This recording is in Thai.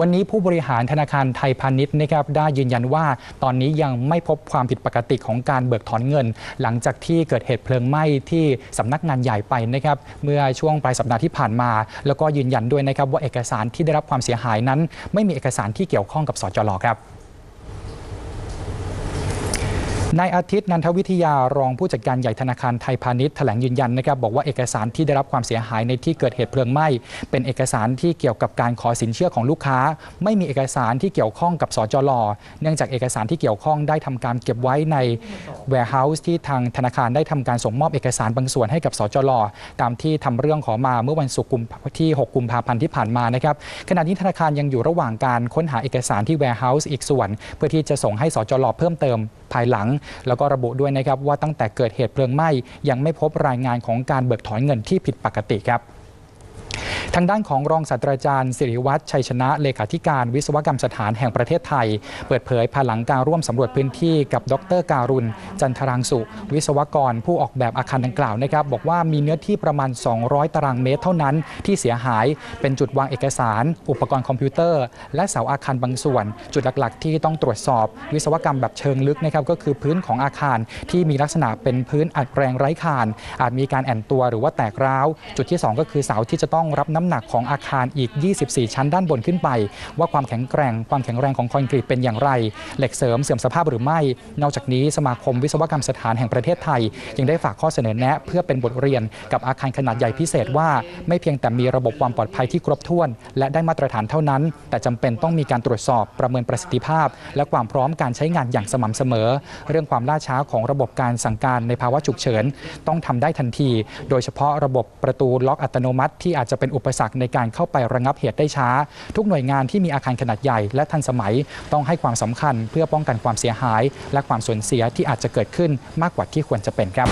วันนี้ผู้บริหารธนาคารไทยพาณิชย์นะครับได้ยืนยันว่าตอนนี้ยังไม่พบความผิดปกติของการเบิกถอนเงิน หลังจากที่เกิดเหตุเพลิงไหม้ที่สำนักงานใหญ่ไปนะครับเมื่อช่วงปลายสัปดาห์ที่ผ่านมา แล้วก็ยืนยันด้วยนะครับว่าเอกสารที่ได้รับความเสียหายนั้น ไม่มีเอกสารที่เกี่ยวข้องกับสจลครับ นายอาทิตย์นันทวิทยารองผู้จัดการใหญ่ธนาคารไทยพาณิชย์แถลงยืนยันนะครับบอกว่าเอกสารที่ได้รับความเสียหายในที่เกิดเหตุเพลิงไหม้เป็นเอกสารที่เกี่ยวกับการขอสินเชื่อของลูกค้า ไม่มีเอกสารที่เกี่ยวข้องกับสจลเนื่องจากเอกสารที่เกี่ยวข้องได้ทำการเก็บไว้ใน warehouse ที่ทางธนาคารได้ทำการส่งมอบเอกสารบางส่วนให้กับสจลตามที่ทำเรื่องขอมาเมื่อวันศุกร์ที่ 6 กุมภาพันธ์ที่ผ่านมานะครับขณะนี้ธนาคารยังอยู่ระหว่างการค้นหาเอกสารที่ warehouse อีกส่วน เพื่อที่จะส่งให้สจลเพิ่มเติมภายหลัง แล้วก็ระบุด้วยนะครับว่าตั้งแต่เกิดเหตุเพลิงไหม้ยังไม่พบรายงานของการเบิกถอนเงินที่ผิดปกติครับ ทางด้านของรองศาสตราจารย์สิริวัฒน์ชัยชนะเลขาธิการวิศวกรรมสถานแห่งประเทศไทย เปิดเผยภายหลังการร่วมสำรวจพื้นที่กับดรการุณ จันทรังสุ วิศวกรผู้ออกแบบอาคารดังกล่าวนะครับ บอกว่ามีเนื้อที่ประมาณ 200 ตารางเมตรเท่านั้นที่เสียหายเป็นจุดวางเอกสาร อุปกรณ์คอมพิวเตอร์ และเสาอาคารบางส่วน จุดหลักๆ ที่ต้องตรวจสอบ วิศวกรรมแบบเชิงลึกนะครับก็คือพื้นของอาคารที่มีลักษณะเป็นพื้นอัดแรงไร้คานอาจมีการแอนตัวหรือว่าแตกร้าว จุดที่ 2 ก็คือเสาที่จะต้องรับน้ำหนักของอาคารอีก 24 ชั้นด้านบนขึ้นไป ว่าความแข็งแกร่งความแข็งแรงของคอนกรีตเป็นอย่างไร เหล็กเสริมเสื่อมสภาพหรือไม่ นอกจากนี้สมาคมวิศวกรรมสถานแห่งประเทศไทย ยังได้ฝากข้อเสนอแนะ เพื่อเป็นบทเรียนกับอาคารขนาดใหญ่พิเศษว่า ไม่เพียงแต่มีระบบความปลอดภัยที่ครบถ้วน และได้มาตรฐานเท่านั้น แต่จำเป็นต้องมีการตรวจสอบประเมินประสิทธิภาพ และความพร้อมการใช้งานอย่างสม่ำเสมอ เรื่องความล่าช้าของระบบการสั่งการในภาวะฉุกเฉิน ต้องทำได้ทันที โดยเฉพาะระบบประตูล็อกอัตโนมัติที่อาจจะเป็นอุปสรรคในการเข้าไประงับเหตุได้ช้า ทุกหน่วยงานที่มีอาคารขนาดใหญ่ และทันสมัยต้องให้ความสำคัญเพื่อป้องกันความเสียหาย และความสูญเสียที่อาจจะเกิดขึ้นมากกว่าที่ควรจะเป็นครับ